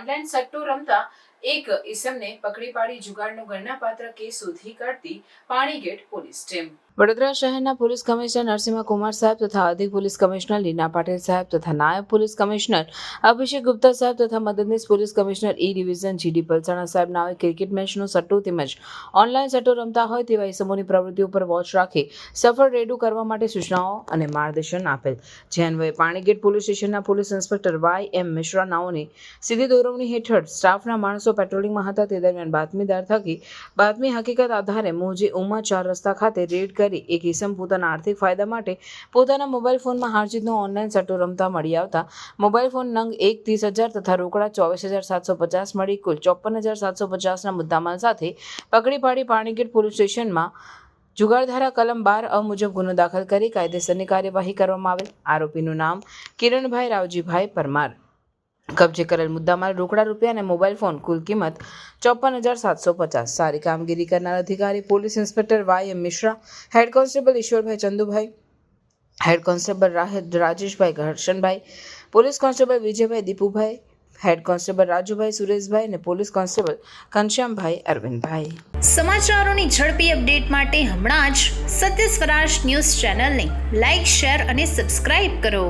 Online સટ્ટો રમતા એક ઈસમને પકડી પાડી જુગાડનો ગણનાપાત્ર કેસ શોધી કાઢતી પાણીગેટ પોલીસ ટીમ. વડોદરા શહેરના પોલીસ કમિશનર નરસિંહ કુમાર સાહેબ તથા અધિક પોલીસ કમિશનર લીના પાટીલ સાહેબ તથા નાયબ પોલીસ કમિશનર અભિષેક ગુપ્તા સાહેબ તથા મદદનીશ police commissioner E division G D Palsana સાહેબ નાવે ક્રિકેટ મેચનો સટ્ટો તેમજ ઓનલાઈન સટ્ટો રમતા હોય તેવા ઇસમોની પ્રવૃત્તિઓ ઉપર વોચ રાખી સફળ રેડુ કરવા માટે સૂચનાઓ અને માર્ગદર્શન આપેલ. જે અન્વયે પાણીગેટ પોલીસ સ્ટેશનના police inspector Y M Mishra નાઓની સીધી દોરવણી હેઠળ સ્ટાફના માણસો પેટ્રોલિંગમાં હતા તે દરમિયાન બાતમીદાર થકી, બાતમી હકીકત આધારે મોજી ઉમા ચાર રસ્તા ખાતે રેડ કરી એક ઇસમ પોતાના આર્થિક ફાયદા માટે પોતાના મોબાઈલ ફોનમાં હારજીતનો ઓનલાઈન સટ્ટો રમતા મળી આવતા. મોબાઈલ ફોન નંગ એક ત્રીસ હજાર તથા રોકડા ચોવીસ હજાર સાતસો પચાસ મળી કુલ ચોપન હજાર સાતસો પચાસના મુદ્દામાલ સાથે પકડી પાડી પાણીગેટ પોલીસ સ્ટેશનમાં જુગારધારા કલમ બાર અ મુજબ ગુનો દાખલ કરી કાયદેસરની કાર્યવાહી કરવામાં આવેલ. આરોપીનું નામ કિરણભાઈ રાવજીભાઈ પરમાર. કબજે કરેલ મુદ્દામાલ રોકડા રૂપિયા અને મોબાઈલ ફોન કુલ કિંમત ચોપન હજાર સાતસો પચાસ. સારી કામગીરી કરનાર અધિકારી, police inspector Y M Mishra, head constable Ishwarbhai Chandubhai, head constable Rahat Rajeshbhai Gharshanbhai police constable Vijaybhai Dipubhai, head constable Rajubhai Sureshbhai અને પોલીસ કોન્સ્ટેબલ ઘનશ્યામભાઈ અરવિંદભાઈ. સમાચારોની ઝડપી અપડેટ માટે હમણાં જ સત્ય સ્વરાજ ન્યૂઝ ચેનલને લાઇક શેર અને સબસ્ક્રાઇબ કરો.